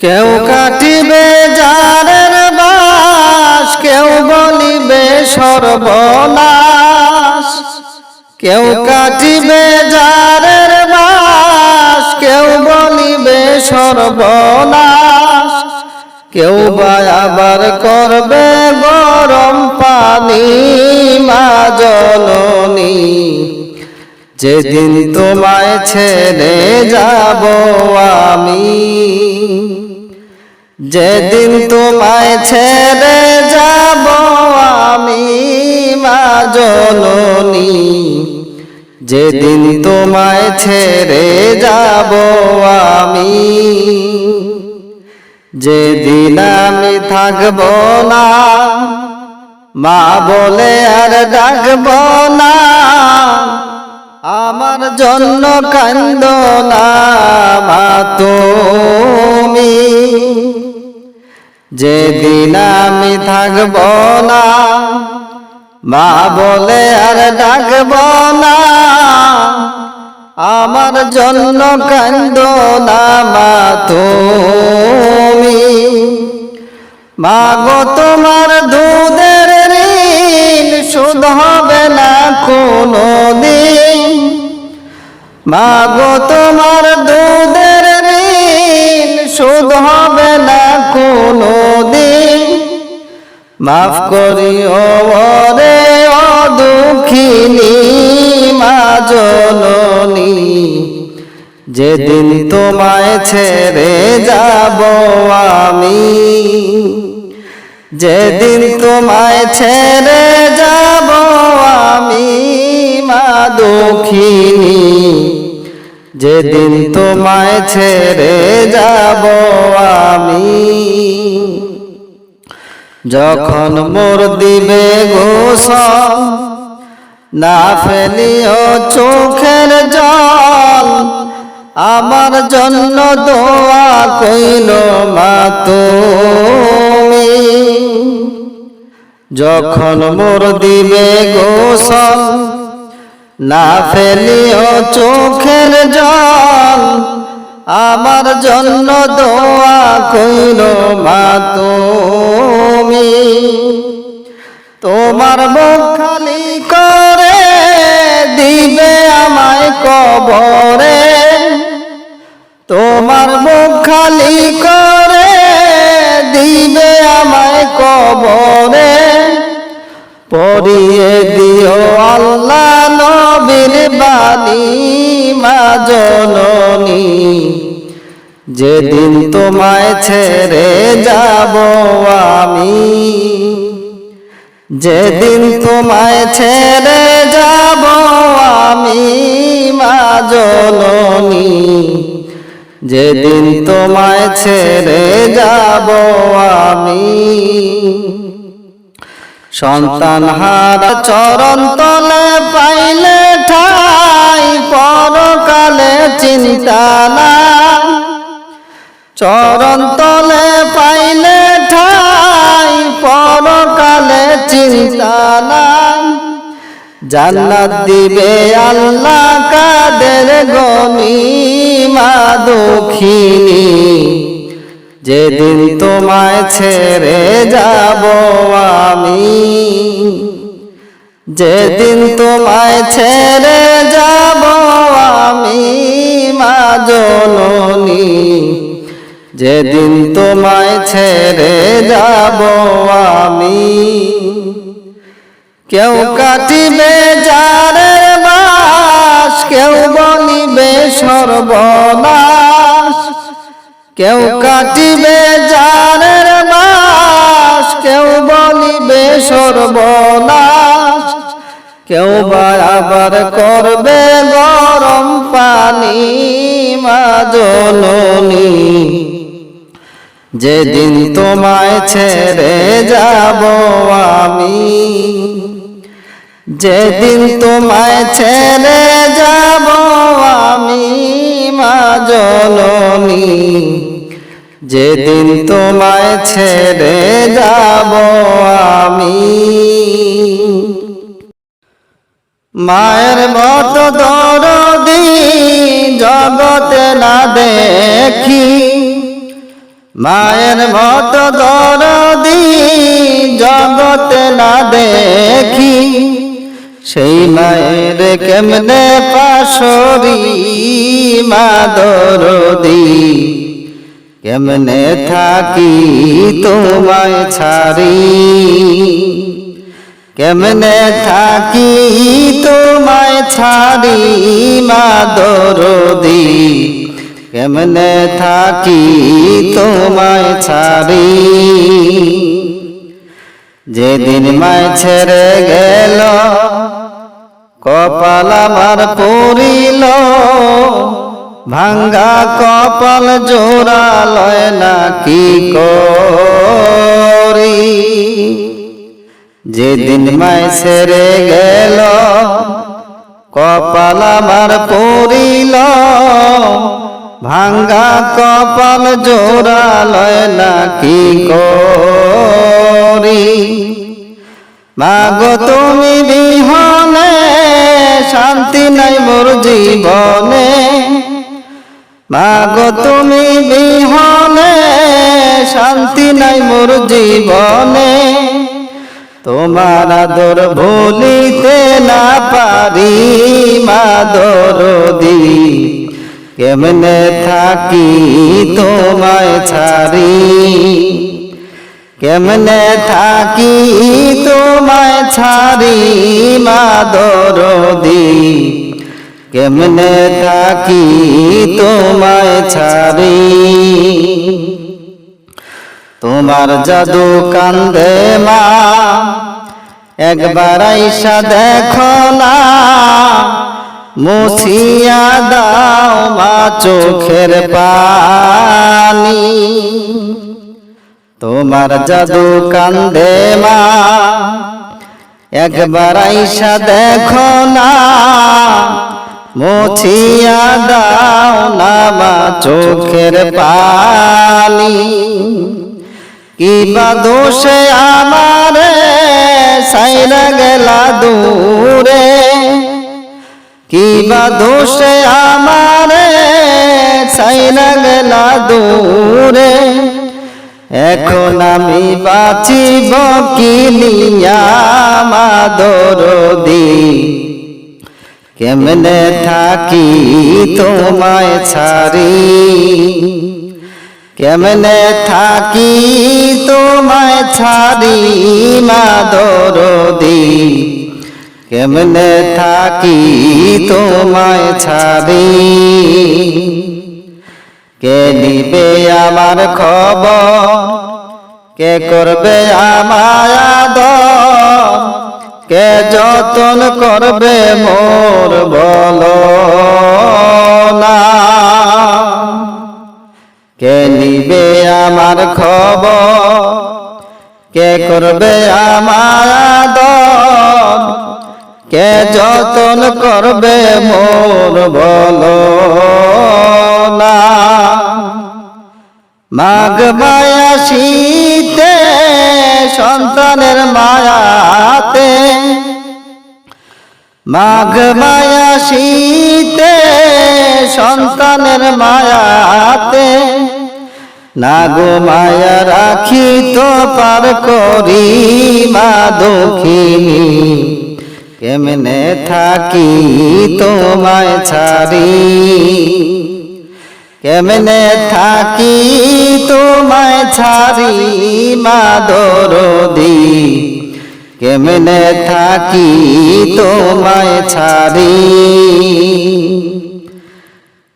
কেউ কাটিবে জারের বাস কেউ বলিবে সর্বনাশ। কেউ কাটিবে জারের বাস কেউ বলিবে সর্বনাশ। কেউ বা আবার করবে গরম পানি মা জননী। যেদিন তোমায় ছেড়ে যাব আমি যেদিন তোমায় ছেড়ে যাব আমি মা জননী যেদিন তোমায় ছেড়ে যাব আমি যেদিন আমি থাকব না মা বলে আর ডাকব না। আমার জন্য কান্দ না তুমি। যেদিন আমি থাকব না, মা বলে আর ডাকব না। আমার জন্য কান্দ না মা তুমি। মা গো তোমার দুধের ঋণ শোধ হবে না কোনো দিন মা গো তোমার দুধের ঋণ শোধ হবে না কোনো দিন মাফ করিও রে ও দুঃখিনী মা জননী। যেদিন তোমায় ছেড়ে যাব আমি। যেদিন তোমায় ছেড়ে যাব আমি মা দুঃখিনী যেদিন তোমায় ছেড়ে যাব আমি। যখন মোর দিবে গোসল না ফেলিও চোখের জল আমার জন্য দোয়া কইল মা তুমি যখন মোর দিবে গোসল না ফেলিও চোখের জল, আমার জন্য দোয়া কইল, মা তুমি, তোমার মুখ খালি করে দিবে আমায় কবরে, তোমার মুখ খালি করে দিবে আমায় কবরে পরিয়ে দিও আল্লাহ নবীর বাণী মা জননী। যেদিন তোমায় ছেড়ে যাব আমি, যেদিন তোমায় ছেড়ে যাব আমি, মা জননী। যেদিন তোমায় ছেড়ে যাব আমি, সন্তান হারা চরণ তলে পাইলে ঠাই, পরকালে চিন্তা না চরণ তলে পাইলে ঠাই, পরকালে চিন্তা না জান্নাত দিবে আল্লাহ কাদের গনি মা দুঃখিনী? যেদিন তোমায় ছেড়ে যাব আমি, যেদিন তোমায় ছেড়ে যাব আমি, মা জননী, যেদিন তোমায় ছেড়ে যাব আমি। কেউ কাটিবে বাস কেউ বলিবে সর্বনাশ, কেউ কাটিবে জানের মাস কেউ বলিবে সর্বনাশ, কেউ আবার করবে গরম পানি, মা যেদিন তোমায় ছেড়ে যাব আমি যেদিন তোমায় ছেড়ে যাব আমি মা জননী যেদিন তোমায় ছেড়ে যাব আমি। মায়ের মতো দরদি জগতে না দেখি। মায়ের মত দরদি জগতে না দেখি। সেই মায়ের কেমনে পাশরি মা দরদি কেমনে থাকি তোমায় ছাড়ি? কেমনে থাকি তোমায় ছাড়ি মা দরদি কেমনে থাকি তোমায় ছাড়ি? যেদিন মায় ছেড়ে গেল কপাল আমার পড়িল, ভাঙ্গা কপাল জোড়া লয় না কি করি? যেদিন মায় ছেড়ে গেল, কপাল আমার পড়িল, ভাঙ্গা কপাল জোড়া লয় না কি করি? মাগো তুমি বিহনে শান্তি নাই মোর জীবনে। মাগো তুমি বিহনে শান্তি নাই মোর জীবনে। তোমার আদর ভুলিতে না পারি মাদরদি কেমনে থাকি তোমায় ছাড়ি? কেমনে থাকি তোমায় ছাড়ি মাদরদি কেমনে থাকি তোমায় ছাড়ি? তোমার জাদু কান্দে মা, একবার আইসা দেখো না। মুছিয়া দাও মা চোখের পানি। তোমার জাদু কান্দে মা। একবার আইসা দেখো না, মুছিয়া দাও না মা চোখের পানি। কি বা দোষে আমারে সাইরা গেলা দূরে। কি বা দোষে আমারে সাইরা গেলা দূরে। এখন আমি বাঁচিব কি নিয়া মাদরদি? কেমনে থাকি তোমায় ছাড়ি? কেমনে থাকি তোমায় ছাড়ি মাদরদি? কেমনে থাকি তোমায় ছাড়ি? কে নিবে আমার খবর? কে করবে আমায় কে যতন করবে মোর বলো না কে নিবে আমার খবর? কে করবে আমার কে যতন করবে মোর বলো মাঘ মায়া শীতে সন্তানের মায়াতে। মাঘ মায়া শীতে সন্তানের মায়াতে। নাগো মায়া রাখি তো পার করি মা দক্ষিণী কেমনে থাকি তোমায় ছাড়ি? কেমনে থাকি তোমায় ছাড়ি মা দরদি কেমনে থাকি তোমায় ছাড়ি?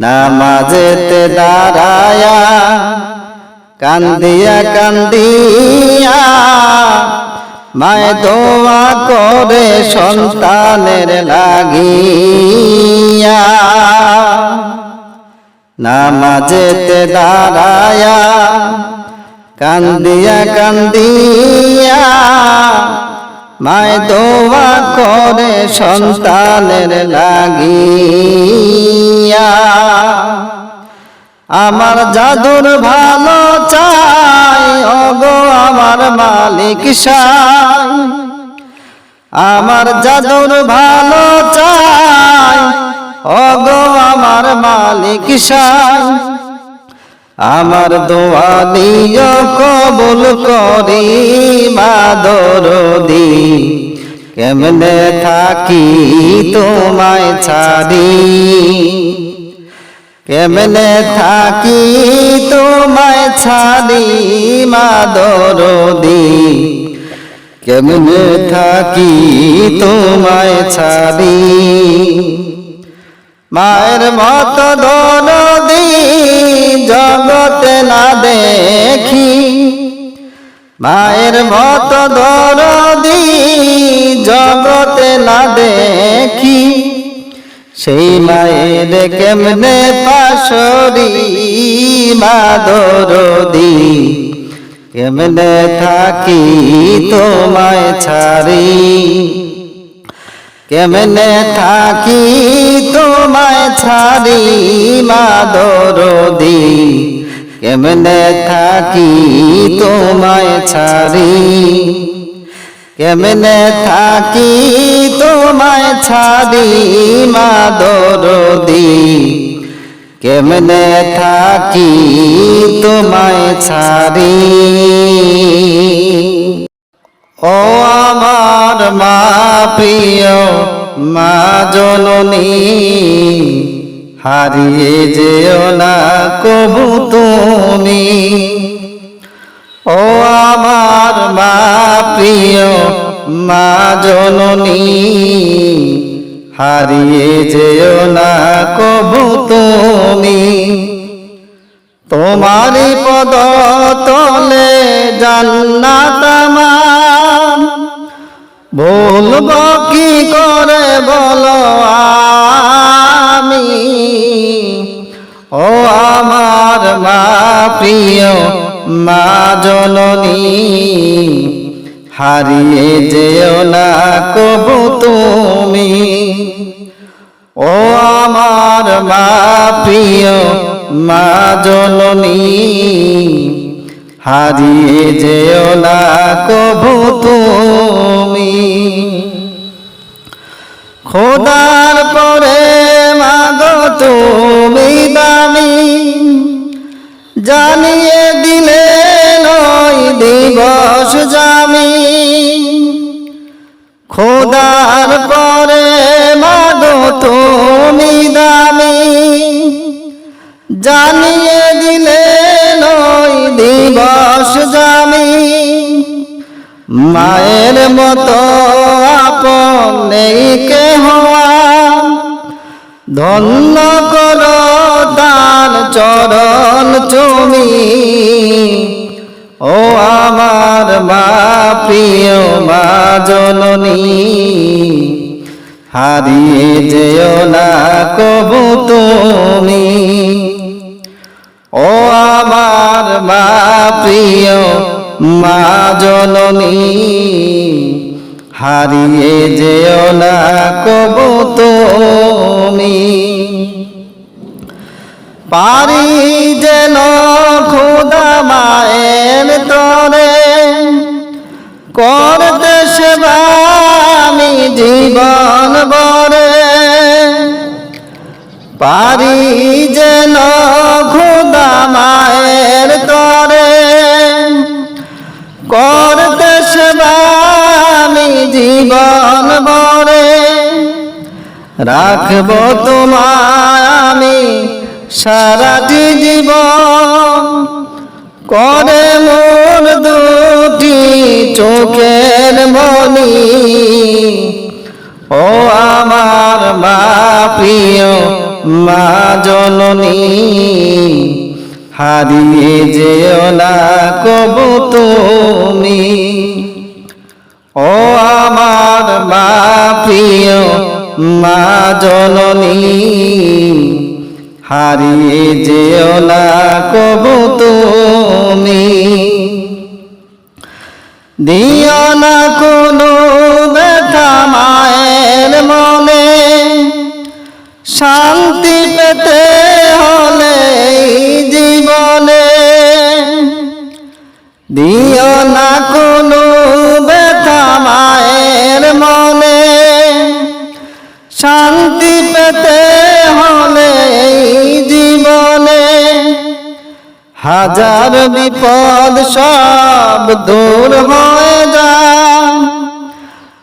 নামাজেতে দাঁড়ায়া কান্দিয়া কান্দিয়া মায় দোয়া করে সন্তানের লাগিয়া নামাজেতে দাঁড়ায়া কান্দিয়া কান্দিয়া মায় দোয়া করে সন্তানের লাগিয়া। আমার জাদুর ভালো চাই, ওগো আমার মালিক সাই। আমার জাদুর ভালো চাই ওগো আমার মালিক সাই আমার দোয়া দিও কবুল করি মাদরদি কেমনে থাকি তোমায় ছাড়ি? কেমনে থাকি তোমায় ছাড়ি মাদরদি কেমনে থাকি তোমায় ছাড়ি? মায়ের মত দরদি জগতে না দেখি। মায়ের মত দরদি জগতে না দেখি। সেই মায়ের কেমনে পাশরি মা দরদি? কেমনে থাকি তোমায় ছাড়ি? কেমনে থাকি তোমায় ছাড়ি মা দরদি কেমনে থাকি তোমায় ছাড়ি? কেমনে থাকি তোমায় ছাড়ি মা দরদি কেমনে থাকি তোমায় ছাড়ি? ও আমার মা প্রিয় মা জননী, হারিয়ে যেও না কবু তুমি। ও আমার মা প্রিয় মা জননী, হারিয়ে যেও না কবু তুমি। তোমারি পদ তলে জান্নাত হারিয়ে যেও না কবু তুমি। ও আমার মা প্রিয় মা জননী হারিয়ে যেও না কবু তুমি। খোদার পরে মাগো তুমি দামি জানিয়ে দিলে দিবস জামি খোদার পরে মাগো তুমি দামি। জানিয়ে দিলে নয় দিবস জামি মায়ের মতো আপন নেই কে হওয়া ধন্য করো তার চরণ চুমি ও আমার মা প্রিয় মা জননী, হারিয়ে যেও না কবু তুমি। ও আমার মা প্রিয় মা জননী, হারিয়ে যেও না কবু তুমি। পারি যেন খুদা মায়ের তরে। করতে সেবা আমি জীবন বরে পারি যেন খুদা মায়ের তরে। করতে সেবা আমি জীবন বরে রাখব তোমায় আমি সারাটি জীবন করে মোর দুটি চোখের মনি। ও আমার মা প্রিয় মা জননী, হারিয়ে যেও না কবু তুমি। ও আমার মা প্রিয় মা জননী হারিয়ে যেও না কবু তুমি। দিও না কোনো ব্যথা মায়ের মনে। শান্তি পেতে হলে জীবনে বিপদ সব দূর হয়ে যায়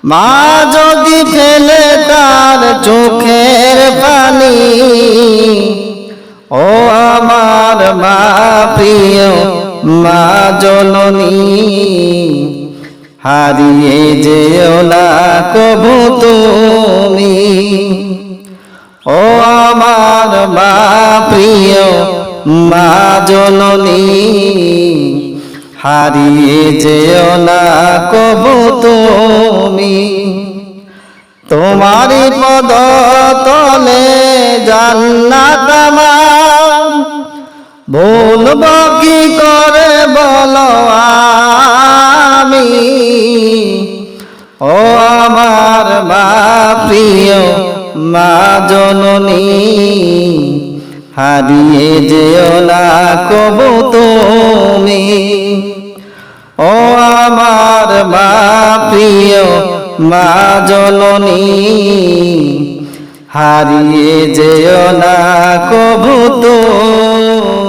মা যদি ফেলে তার চোখের পানি, ও আমার মা প্রিয় মা জননী, হারিয়ে না কবু তুমি। ও আমার মা প্রিয় মা জননী, হারিয়ে যেও না কবু তুমি। তোমারই পদ তলে জান্নাত আমার। ভুলব কি করে বলো আমি? ও আমার মা প্রিয় মা জননী হারিয়ে যেও না কবু তুমি। ও আমার মা প্রিয় মা জননী, হারিয়ে যেও না কবু তুমি।